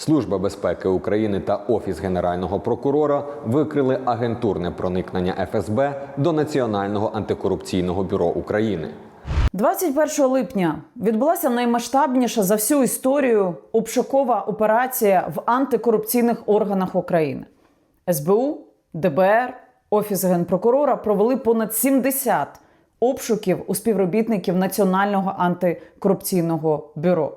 Служба безпеки України та Офіс Генерального прокурора викрили агентурне проникнення ФСБ до Національного антикорупційного бюро України. 21 липня відбулася наймасштабніша за всю історію обшукова операція в антикорупційних органах України. СБУ, ДБР, Офіс генпрокурора провели понад 70 обшуків у співробітників Національного антикорупційного бюро.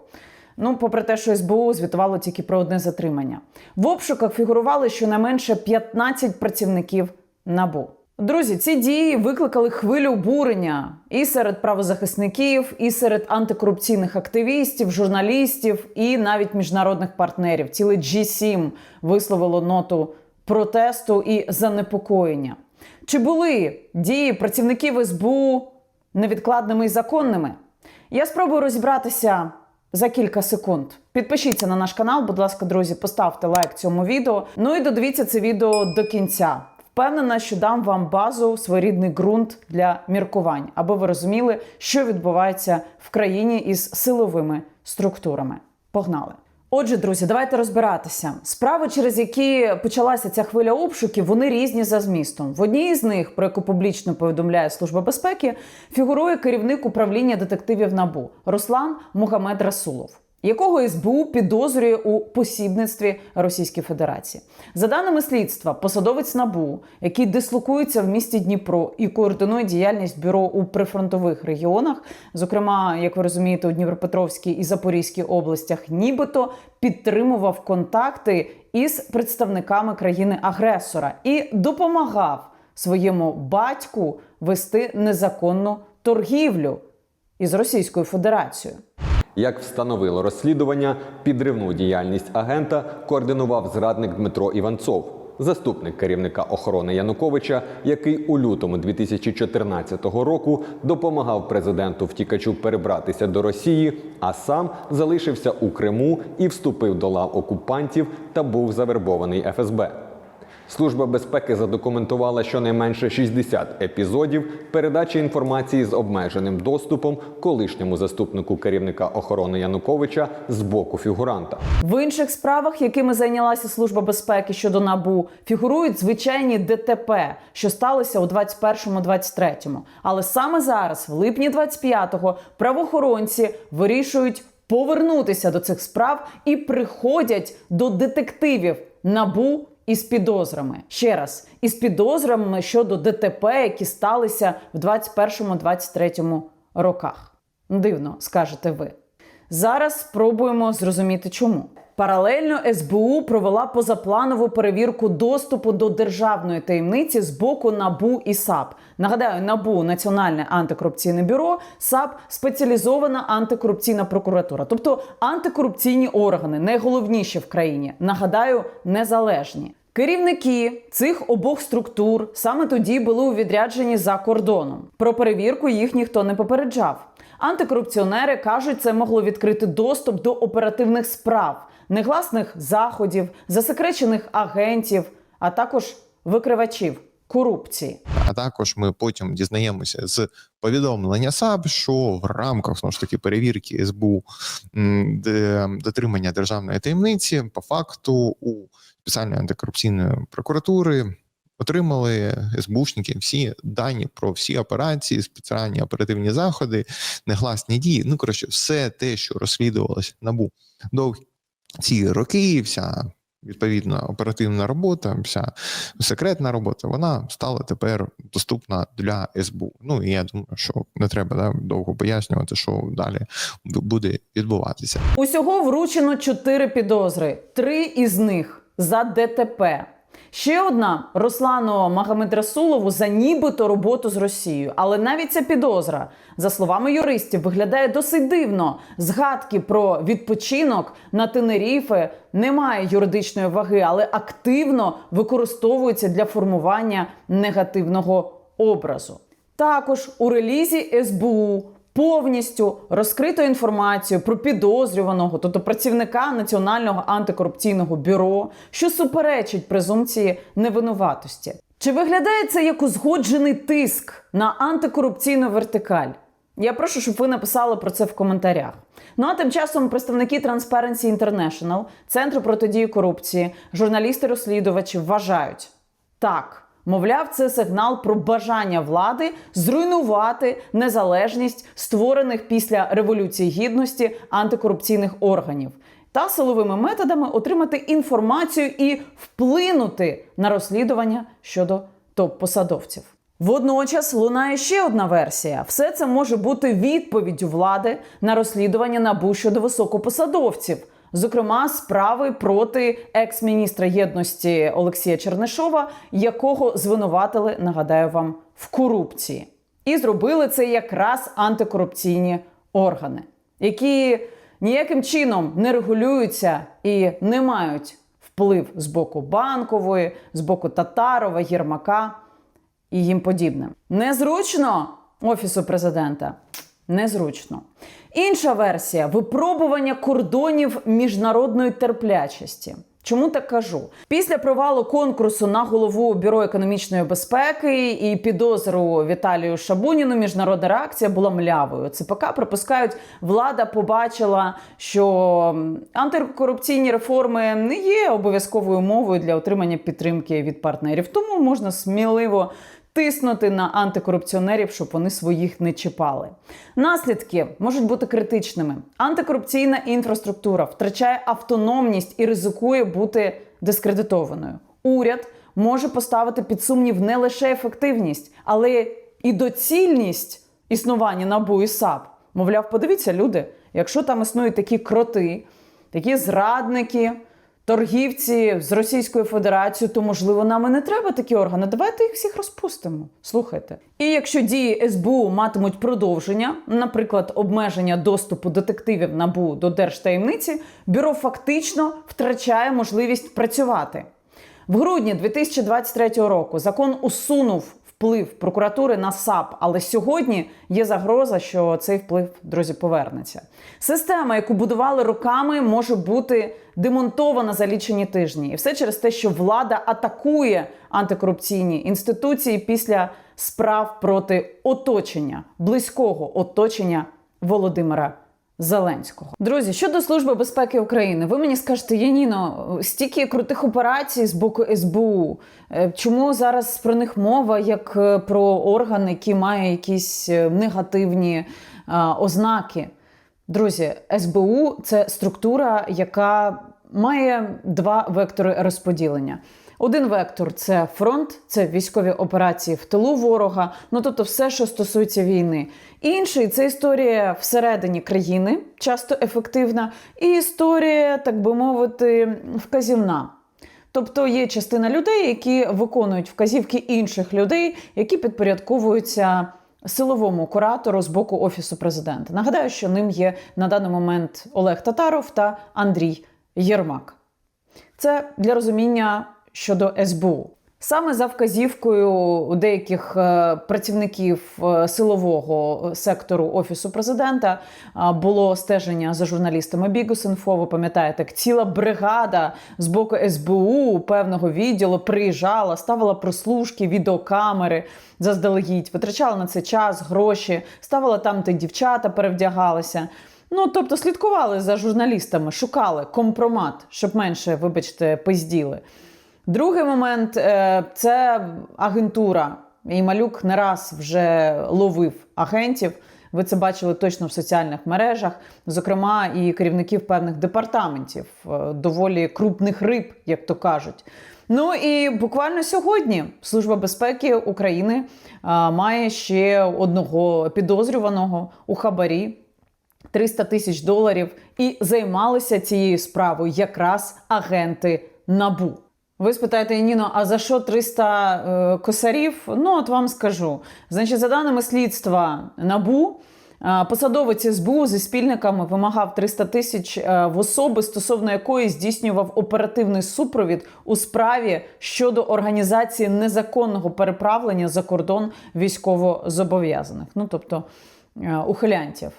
Ну, попри те, що СБУ звітувало тільки про одне затримання. В обшуках фігурували щонайменше 15 працівників НАБУ. Друзі, ці дії викликали хвилю обурення і серед правозахисників, і серед антикорупційних активістів, журналістів, і навіть міжнародних партнерів. Ціле G7 висловило ноту протесту і занепокоєння. Чи були дії працівників СБУ невідкладними і законними? Я спробую розібратися за кілька секунд. Підпишіться на наш канал, будь ласка, друзі, поставте лайк цьому відео. Ну і додивіться це відео до кінця. Впевнена, що дам вам базу, своєрідний ґрунт для міркувань, аби ви розуміли, що відбувається в країні із силовими структурами. Погнали! Отже, друзі, давайте розбиратися. Справи, через які почалася ця хвиля обшуків, вони різні за змістом. В одній з них, про яку публічно повідомляє Служба безпеки, фігурує керівник управління детективів НАБУ Руслан Мухамед Расулов. Якого СБУ підозрює у посібництві Російської Федерації за даними слідства, посадовець НАБУ, який дислокується в місті Дніпро і координує діяльність бюро у прифронтових регіонах, зокрема, як ви розумієте, у Дніпропетровській і Запорізькій областях, нібито підтримував контакти із представниками країни-агресора і допомагав своєму батьку вести незаконну торгівлю із Російською Федерацією. Як встановило розслідування, підривну діяльність агента координував зрадник Дмитро Іванцов, заступник керівника охорони Януковича, який у лютому 2014 року допомагав президенту втікачу перебратися до Росії, а сам залишився у Криму і вступив до лав окупантів та був завербований ФСБ. Служба безпеки задокументувала щонайменше 60 епізодів передачі інформації з обмеженим доступом колишньому заступнику керівника охорони Януковича з боку фігуранта. В інших справах, якими зайнялася служба безпеки щодо набу, фігурують звичайні ДТП, що сталося у 21-23. Але саме зараз, в липні 25-го, правоохоронці вирішують повернутися до цих справ і приходять до детективів набу із підозрами. Ще раз, із підозрами щодо ДТП, які сталися в 2021-2023 роках. Дивно, скажете ви. Зараз спробуємо зрозуміти, чому. Паралельно СБУ провела позапланову перевірку доступу до державної таємниці з боку НАБУ і САП. Нагадаю, НАБУ Національне антикорупційне бюро, САП спеціалізована антикорупційна прокуратура, тобто антикорупційні органи, найголовніші в країні. Нагадаю, незалежні. Керівники цих обох структур саме тоді були у відрядженні за кордоном. Про перевірку їх ніхто не попереджав. Антикорупціонери кажуть, це могло відкрити доступ до оперативних справ, негласних заходів, засекречених агентів, а також викривачів корупції. А також ми потім дізнаємося з повідомлення САП, що в рамках знову ж таки перевірки СБУ де дотримання державної таємниці по факту у спеціальної антикорупційної прокуратури. Отримали СБУшники всі дані про всі операції, спеціальні оперативні заходи, негласні дії. Ну коротше, все те, що розслідувалось набу довгі ці роки, вся відповідна оперативна робота, вся секретна робота, вона стала тепер доступна для СБУ. Ну і я думаю, що не треба да, довго пояснювати, що далі буде відбуватися. Усього вручено чотири підозри, три із них за ДТП. Ще одна Руслану Магомедрасулову за нібито роботу з Росією. Але навіть ця підозра, за словами юристів, виглядає досить дивно. Згадки про відпочинок на Тенеріфе немає юридичної ваги, але активно використовується для формування негативного образу. Також у релізі СБУ повністю розкрито інформацію про підозрюваного, тобто працівника Національного антикорупційного бюро, що суперечить презумпції невинуватості. Чи виглядає це як узгоджений тиск на антикорупційну вертикаль? Я прошу, щоб ви написали про це в коментарях. Ну а тим часом представники Transparency International, Центру протидії корупції, журналісти-розслідувачі вважають так. Мовляв, це сигнал про бажання влади зруйнувати незалежність створених після революції гідності антикорупційних органів та силовими методами отримати інформацію і вплинути на розслідування щодо топ-посадовців. Водночас лунає ще одна версія: все це може бути відповіддю влади на розслідування НАБУ щодо високопосадовців. Зокрема, справи проти екс-міністра єдності Олексія Чернишова, якого звинуватили, нагадаю вам, в корупції. І зробили це якраз антикорупційні органи, які ніяким чином не регулюються і не мають вплив з боку банкової, з боку Татарова, Єрмака і їм подібне. Незручно офісу президента. Незручно. Інша версія випробування кордонів міжнародної терплячості. Чому так кажу? Після провалу конкурсу на голову бюро економічної безпеки і підозру Віталію Шабуніну міжнародна реакція була млявою. ЦПК припускають, влада побачила, що антикорупційні реформи не є обов'язковою умовою для отримання підтримки від партнерів. Тому можна сміливо тиснути на антикорупціонерів, щоб вони своїх не чіпали. Наслідки можуть бути критичними. Антикорупційна інфраструктура втрачає автономність і ризикує бути дискредитованою. Уряд може поставити під сумнів не лише ефективність, але і доцільність існування НАБУ і САП. Мовляв, подивіться, люди, якщо там існують такі кроти, такі зрадники торгівці з Російською Федерацією, то можливо нам і не треба такі органи. Давайте їх всіх розпустимо. Слухайте. І якщо дії СБУ матимуть продовження, наприклад, обмеження доступу детективів НАБУ до держтаємниці, бюро фактично втрачає можливість працювати. В грудні 2023 року закон усунув вплив прокуратури на САП, але сьогодні є загроза, що цей вплив, друзі, повернеться. Система, яку будували роками, може бути демонтована за лічені тижні, і все через те, що влада атакує антикорупційні інституції після справ проти оточення близького оточення Володимира. Зеленського Друзі, щодо служби безпеки України, ви мені скажете, Яніно, стільки крутих операцій з боку СБУ. Е, Чому зараз про них мова як е, про орган, який має якісь е, негативні а, ознаки? Друзі, СБУ це структура, яка має два вектори розподілення. Один вектор це фронт, це військові операції в тилу ворога, ну тобто все, що стосується війни. Інший це історія всередині країни, часто ефективна, і історія, так би мовити, вказівна. Тобто є частина людей, які виконують вказівки інших людей, які підпорядковуються силовому куратору з боку офісу президента. Нагадаю, що ним є на даний момент Олег Татаров та Андрій Єрмак. Це для розуміння щодо СБУ. Саме за вказівкою деяких е, працівників е, силового сектору офісу президента е, було стеження за журналістами Бігус.Інфо. Ви пам'ятаєте, ціла бригада з боку СБУ певного відділу приїжджала, ставила прослушки, відеокамери заздалегідь, витрачала на це час, гроші, ставила там, де дівчата перевдягалися. Ну, тобто слідкували за журналістами, шукали компромат, щоб менше, вибачте, пизділи. Другий момент е, це агентура. І малюк не раз вже ловив агентів. Ви це бачили точно в соціальних мережах, зокрема, і керівників певних департаментів, е, доволі крупних риб, як то кажуть. Ну і буквально сьогодні Служба безпеки України е, має ще одного підозрюваного у хабарі. 300 тисяч доларів і займалися цією справою якраз агенти НАБУ. Ви спитаєте, Ніно, а за що 300 е, косарів? Ну, от вам скажу. Значить, за даними слідства НАБУ, е, посадовець СБУ зі спільниками вимагав 300 тисяч е, в особи, стосовно якої здійснював оперативний супровід у справі щодо організації незаконного переправлення за кордон військовозобов'язаних, ну тобто ухилянтів.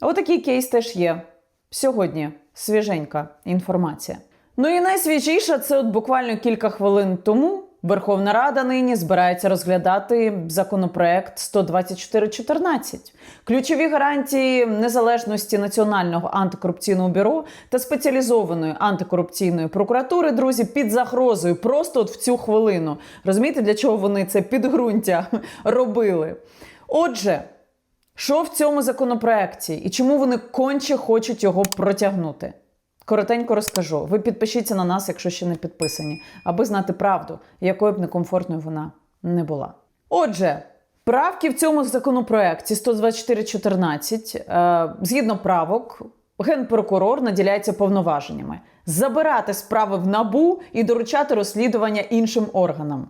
Отакий кейс теж є. Сьогодні свіженька інформація. Ну і найсвіжіша це от буквально кілька хвилин тому Верховна Рада нині збирається розглядати законопроект 124.14. Ключові гарантії незалежності Національного антикорупційного бюро та спеціалізованої антикорупційної прокуратури, друзі, під загрозою просто от в цю хвилину. Розумієте, для чого вони це підґрунтя робили? Отже, що в цьому законопроекті і чому вони конче хочуть його протягнути? Коротенько розкажу. Ви підпишіться на нас, якщо ще не підписані, аби знати правду, якою б некомфортною вона не була. Отже, правки в цьому законопроекті 124.14, е, згідно правок, генпрокурор наділяється повноваженнями забирати справи в набу і доручати розслідування іншим органам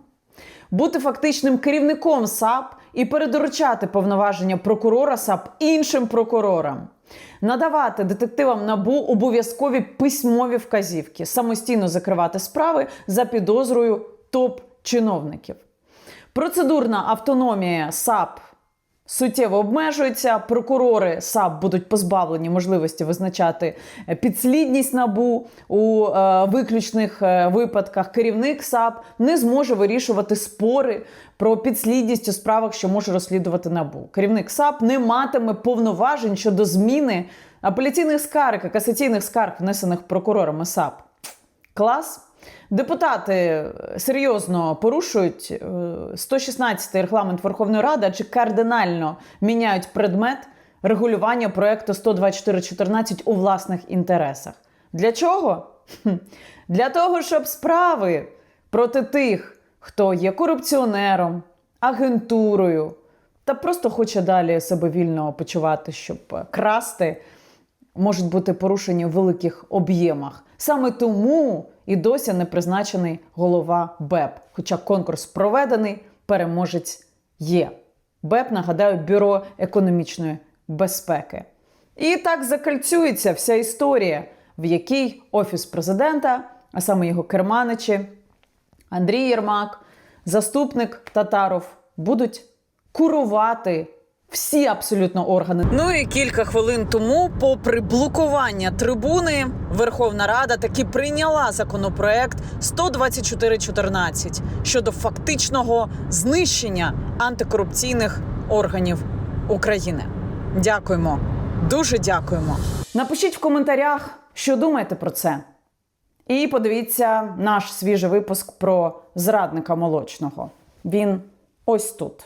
бути фактичним керівником САП і передоручати повноваження прокурора САП іншим прокурорам, надавати детективам набу обов'язкові письмові вказівки, самостійно закривати справи за підозрою топ-чиновників. Процедурна автономія САП суттєво обмежується. Прокурори САП будуть позбавлені можливості визначати е, підслідність набу у е, виключних е, випадках. Керівник САП не зможе вирішувати спори про підслідність у справах, що може розслідувати набу. Керівник САП не матиме повноважень щодо зміни апеляційних скарг і касаційних скарг, внесених прокурорами САП. Клас. Депутати е, серйозно порушують е, 116-й регламент Верховної Ради, адже кардинально міняють предмет регулювання проекту 124.14 у власних інтересах. Для чого? Для того, щоб справи проти тих, хто є корупціонером, агентурою та просто хоче далі себе вільно почувати, щоб е, красти, можуть бути порушені в великих об'ємах. Саме тому і досі не призначений голова БЕП. Хоча конкурс проведений, переможець є. БЕП, нагадаю, бюро економічної безпеки. І так закальцюється вся історія, в якій офіс президента, а саме його керманичі, Андрій Єрмак, заступник Татаров будуть курувати всі абсолютно органи. Ну і кілька хвилин тому, попри блокування трибуни, Верховна Рада таки прийняла законопроект 124.14 щодо фактичного знищення антикорупційних органів України. Дякуємо, дуже дякуємо. Напишіть в коментарях, що думаєте про це. І подивіться наш свіжий випуск про зрадника молочного. Він ось тут.